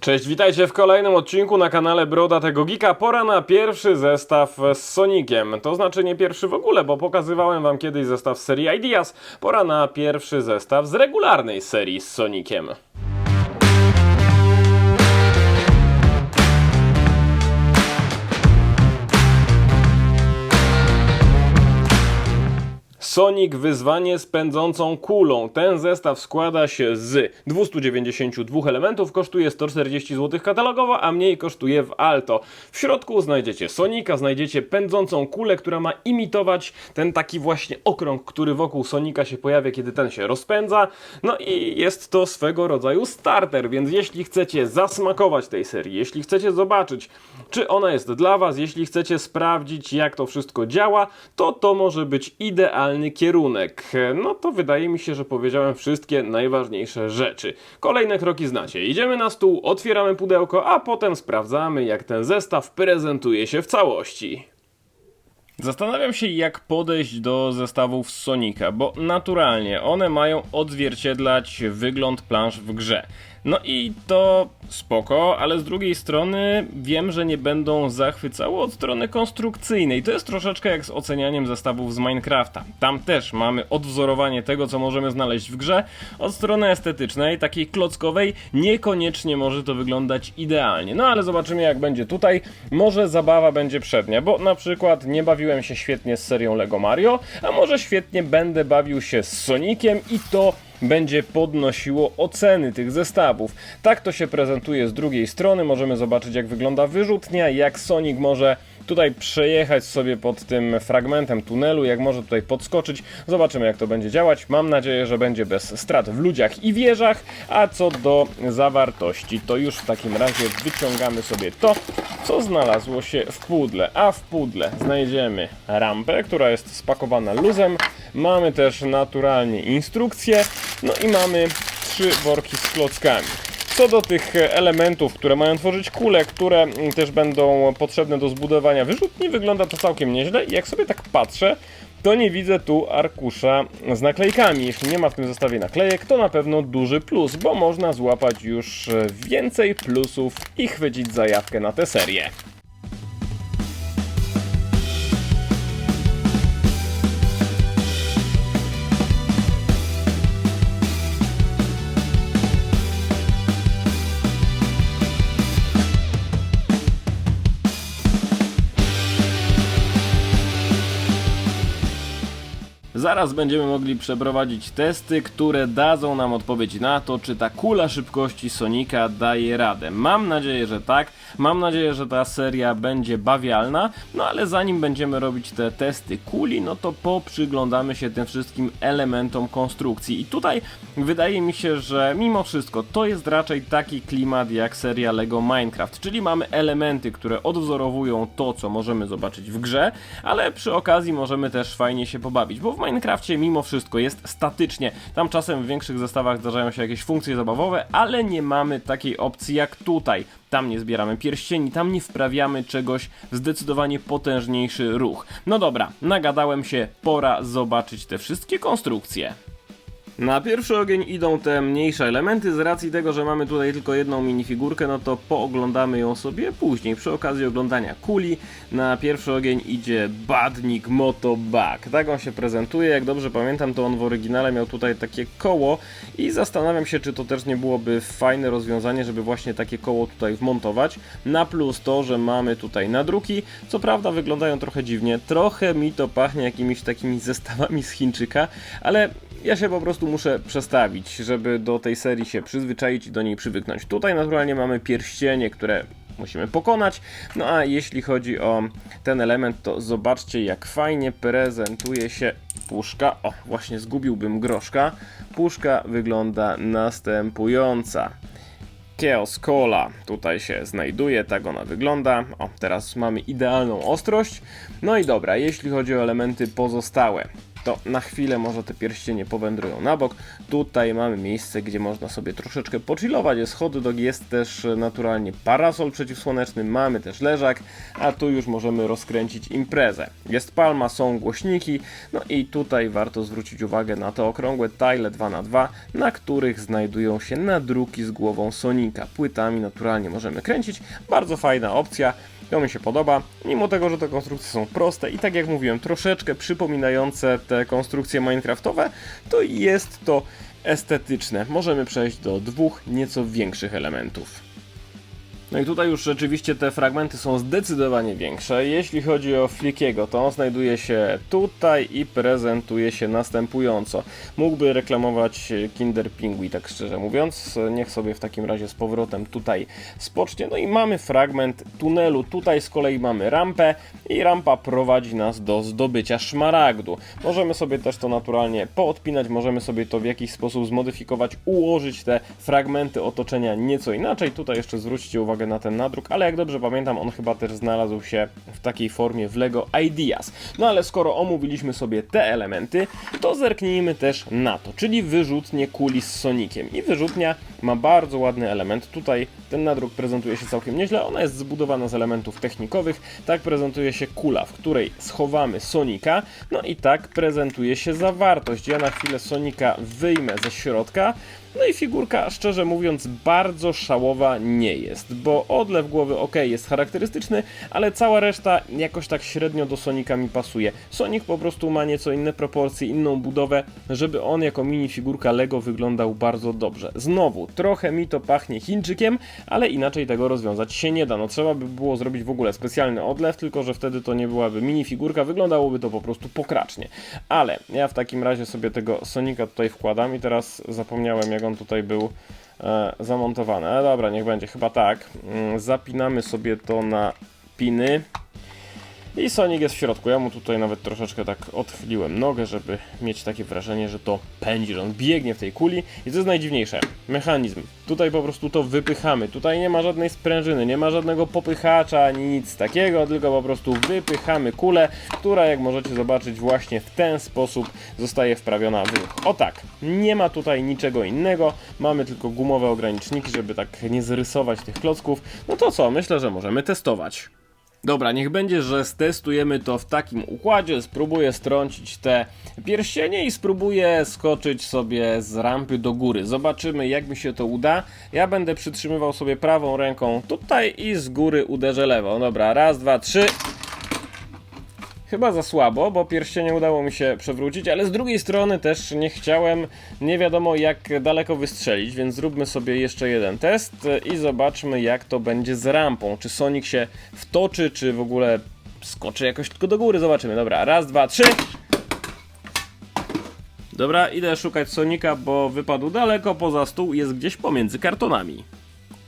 Cześć, witajcie w kolejnym odcinku na kanale Broda tego Geeka. Pora na pierwszy zestaw z Soniciem. To znaczy nie pierwszy w ogóle, bo pokazywałem wam kiedyś zestaw z serii Ideas. Pora na pierwszy zestaw z regularnej serii z Soniciem. Sonic Wyzwanie z pędzącą kulą. Ten zestaw składa się z 292 elementów, kosztuje 140 zł katalogowo, a mniej kosztuje w Alto. W środku znajdziecie Sonika, znajdziecie pędzącą kulę, która ma imitować ten taki właśnie okrąg, który wokół Sonika się pojawia, kiedy ten się rozpędza. No i jest to swego rodzaju starter, więc jeśli chcecie zasmakować tej serii, jeśli chcecie zobaczyć, czy ona jest dla Was, jeśli chcecie sprawdzić, jak to wszystko działa, to to może być idealny kierunek. No to wydaje mi się, że powiedziałem wszystkie najważniejsze rzeczy. Kolejne kroki znacie. Idziemy na stół, otwieramy pudełko, a potem sprawdzamy, jak ten zestaw prezentuje się w całości. Zastanawiam się, jak podejść do zestawów z Sonika, bo naturalnie one mają odzwierciedlać wygląd plansz w grze. No i to spoko, ale z drugiej strony wiem, że nie będą zachwycały od strony konstrukcyjnej. To jest troszeczkę jak z ocenianiem zestawów z Minecrafta. Tam też mamy odwzorowanie tego, co możemy znaleźć w grze. Od strony estetycznej, takiej klockowej, niekoniecznie może to wyglądać idealnie. No ale zobaczymy, jak będzie tutaj. Może zabawa będzie przednia, bo na przykład nie bawiłem się świetnie z serią Lego Mario, a może świetnie będę bawił się z Sonikiem i to będzie podnosiło oceny tych zestawów. Tak to się prezentuje z drugiej strony. Możemy zobaczyć, jak wygląda wyrzutnia, jak Sonic może tutaj przejechać sobie pod tym fragmentem tunelu, jak może tutaj podskoczyć. Zobaczymy, jak to będzie działać. Mam nadzieję, że będzie bez strat w ludziach i wieżach. A co do zawartości, to już w takim razie wyciągamy sobie to, co znalazło się w pudle. A w pudle znajdziemy rampę, która jest spakowana luzem. Mamy też naturalnie instrukcję. No i mamy trzy worki z klockami. Co do tych elementów, które mają tworzyć kule, które też będą potrzebne do zbudowania wyrzutni, wygląda to całkiem nieźle. I jak sobie tak patrzę, to nie widzę tu arkusza z naklejkami. Jeśli nie ma w tym zestawie naklejek, to na pewno duży plus, bo można złapać już więcej plusów i chwycić zajawkę na tę serię. Zaraz będziemy mogli przeprowadzić testy, które dadzą nam odpowiedź na to, czy ta kula szybkości Sonika daje radę. Mam nadzieję, że tak. Mam nadzieję, że ta seria będzie bawialna. No ale zanim będziemy robić te testy kuli, no to poprzyglądamy się tym wszystkim elementom konstrukcji. I tutaj wydaje mi się, że mimo wszystko to jest raczej taki klimat jak seria Lego Minecraft, czyli mamy elementy, które odwzorowują to, co możemy zobaczyć w grze, ale przy okazji możemy też fajnie się pobawić, bo w Minecrafcie mimo wszystko jest statycznie. Tam czasem w większych zestawach zdarzają się jakieś funkcje zabawowe, ale nie mamy takiej opcji jak tutaj. Tam nie zbieramy pierścieni, tam nie wprawiamy czegoś w zdecydowanie potężniejszy ruch. No dobra, nagadałem się, pora zobaczyć te wszystkie konstrukcje. Na pierwszy ogień idą te mniejsze elementy, z racji tego, że mamy tutaj tylko jedną minifigurkę, no to pooglądamy ją sobie później, przy okazji oglądania kuli. Na pierwszy ogień idzie Badnik Motobag, tak on się prezentuje, jak dobrze pamiętam to on w oryginale miał tutaj takie koło i zastanawiam się, czy to też nie byłoby fajne rozwiązanie, żeby właśnie takie koło tutaj wmontować. Na plus to, że mamy tutaj nadruki, co prawda wyglądają trochę dziwnie, trochę mi to pachnie jakimiś takimi zestawami z Chińczyka, ale ja się po prostu muszę przestawić, żeby do tej serii się przyzwyczaić i do niej przywyknąć. Tutaj naturalnie mamy pierścienie, które musimy pokonać. No a jeśli chodzi o ten element, to zobaczcie jak fajnie prezentuje się puszka. O, właśnie zgubiłbym groszka. Puszka wygląda następująca. Chaos Cola tutaj się znajduje, tak ona wygląda. O, teraz mamy idealną ostrość. No i dobra, jeśli chodzi o elementy pozostałe. To na chwilę może te pierścienie powędrują na bok. Tutaj mamy miejsce, gdzie można sobie troszeczkę pochillować, jest hot dog, jest też e, naturalnie parasol przeciwsłoneczny, mamy też leżak, a tu już możemy rozkręcić imprezę. Jest palma, są głośniki, no i tutaj warto zwrócić uwagę na te okrągłe tile 2x2, na których znajdują się nadruki z głową Sonika. Płytami naturalnie możemy kręcić, bardzo fajna opcja. To mi się podoba, mimo tego, że te konstrukcje są proste i tak jak mówiłem, troszeczkę przypominające te konstrukcje minecraftowe, to jest to estetyczne. Możemy przejść do dwóch nieco większych elementów. No i tutaj już rzeczywiście te fragmenty są zdecydowanie większe. Jeśli chodzi o Flickiego, to on znajduje się tutaj i prezentuje się następująco. Mógłby reklamować Kinder Pingui, tak szczerze mówiąc. Niech sobie w takim razie z powrotem tutaj spocznie. No i mamy fragment tunelu. Tutaj z kolei mamy rampę i rampa prowadzi nas do zdobycia szmaragdu. Możemy sobie też to naturalnie poodpinać, możemy sobie to w jakiś sposób zmodyfikować, ułożyć te fragmenty otoczenia nieco inaczej. Tutaj jeszcze zwróćcie uwagę na ten nadruk, ale jak dobrze pamiętam, on chyba też znalazł się w takiej formie w LEGO Ideas. No ale skoro omówiliśmy sobie te elementy, to zerknijmy też na to, czyli wyrzutnie kuli z Sonikiem. I wyrzutnia ma bardzo ładny element. Tutaj ten nadruk prezentuje się całkiem nieźle. Ona jest zbudowana z elementów technikowych. Tak prezentuje się kula, w której schowamy Sonika. No i tak prezentuje się zawartość. Ja na chwilę Sonika wyjmę ze środka. No i figurka, szczerze mówiąc, bardzo szałowa nie jest, bo odlew głowy ok, jest charakterystyczny, ale cała reszta jakoś tak średnio do Sonika mi pasuje. Sonic po prostu ma nieco inne proporcje, inną budowę, żeby on jako mini figurka Lego wyglądał bardzo dobrze. Znowu, trochę mi to pachnie Chińczykiem, ale inaczej tego rozwiązać się nie da. No trzeba by było zrobić w ogóle specjalny odlew, tylko że wtedy to nie byłaby mini figurka, wyglądałoby to po prostu pokracznie. Ale ja w takim razie sobie tego Sonika tutaj wkładam i teraz zapomniałem jak on tutaj był e, zamontowany. Ale dobra, niech będzie, chyba tak. Mm, zapinamy sobie to na piny. I Sonic jest w środku. Ja mu tutaj nawet troszeczkę tak odchyliłem nogę, żeby mieć takie wrażenie, że to pędzi, że on biegnie w tej kuli. I co jest najdziwniejsze? Mechanizm. Tutaj po prostu to wypychamy. Tutaj nie ma żadnej sprężyny, nie ma żadnego popychacza, ani nic takiego, tylko po prostu wypychamy kulę, która jak możecie zobaczyć właśnie w ten sposób zostaje wprawiona w ruch. O tak, nie ma tutaj niczego innego, mamy tylko gumowe ograniczniki, żeby tak nie zrysować tych klocków. No to co, myślę, że możemy testować. Dobra, niech będzie, że stestujemy to w takim układzie. Spróbuję strącić te pierścienie i spróbuję skoczyć sobie z rampy do góry. Zobaczymy, jak mi się to uda. Ja będę przytrzymywał sobie prawą ręką tutaj i z góry uderzę lewą. Dobra, raz, dwa, trzy. Chyba za słabo, bo pierścienie udało mi się przewrócić, ale z drugiej strony też nie chciałem nie wiadomo jak daleko wystrzelić, więc zróbmy sobie jeszcze jeden test i zobaczmy jak to będzie z rampą. Czy Sonic się wtoczy, czy w ogóle skoczy jakoś tylko do góry. Zobaczymy. Dobra, raz, dwa, trzy. Dobra, idę szukać Sonika, bo wypadł daleko poza stół i jest gdzieś pomiędzy kartonami.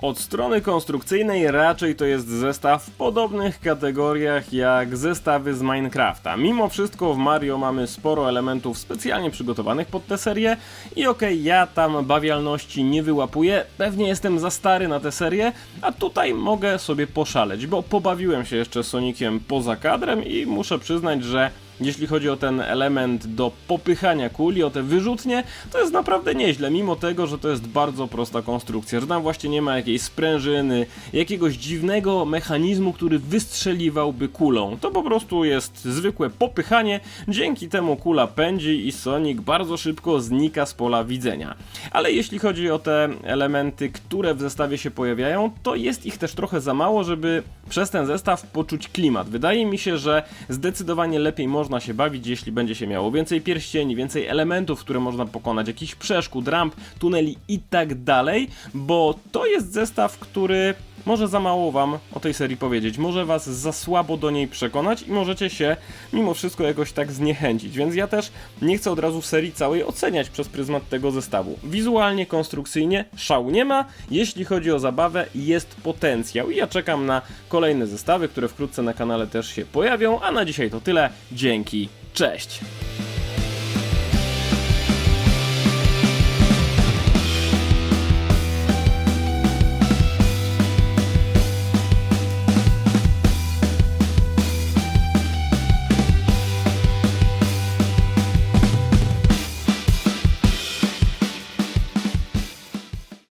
Od strony konstrukcyjnej raczej to jest zestaw w podobnych kategoriach jak zestawy z Minecrafta. Mimo wszystko w Mario mamy sporo elementów specjalnie przygotowanych pod tę serię i okej, okay, ja tam bawialności nie wyłapuję, pewnie jestem za stary na tę serię, a tutaj mogę sobie poszaleć, bo pobawiłem się jeszcze Soniciem poza kadrem i muszę przyznać, że jeśli chodzi o ten element do popychania kuli, o te wyrzutnie, to jest naprawdę nieźle, mimo tego, że to jest bardzo prosta konstrukcja, że tam właśnie nie ma jakiejś sprężyny, jakiegoś dziwnego mechanizmu, który wystrzeliwałby kulą. To po prostu jest zwykłe popychanie, dzięki temu kula pędzi i Sonic bardzo szybko znika z pola widzenia. Ale jeśli chodzi o te elementy, które w zestawie się pojawiają, to jest ich też trochę za mało, żeby przez ten zestaw poczuć klimat. Wydaje mi się, że zdecydowanie lepiej można się bawić, jeśli będzie się miało więcej pierścieni, więcej elementów, które można pokonać, jakichś przeszkód, ramp, tuneli i tak dalej, bo to jest zestaw, który może za mało wam o tej serii powiedzieć, może was za słabo do niej przekonać i możecie się mimo wszystko jakoś tak zniechęcić, więc ja też nie chcę od razu serii całej oceniać przez pryzmat tego zestawu. Wizualnie, konstrukcyjnie szału nie ma, jeśli chodzi o zabawę jest potencjał. I ja czekam na kolejne zestawy, które wkrótce na kanale też się pojawią, a na dzisiaj to tyle, dzięki, cześć!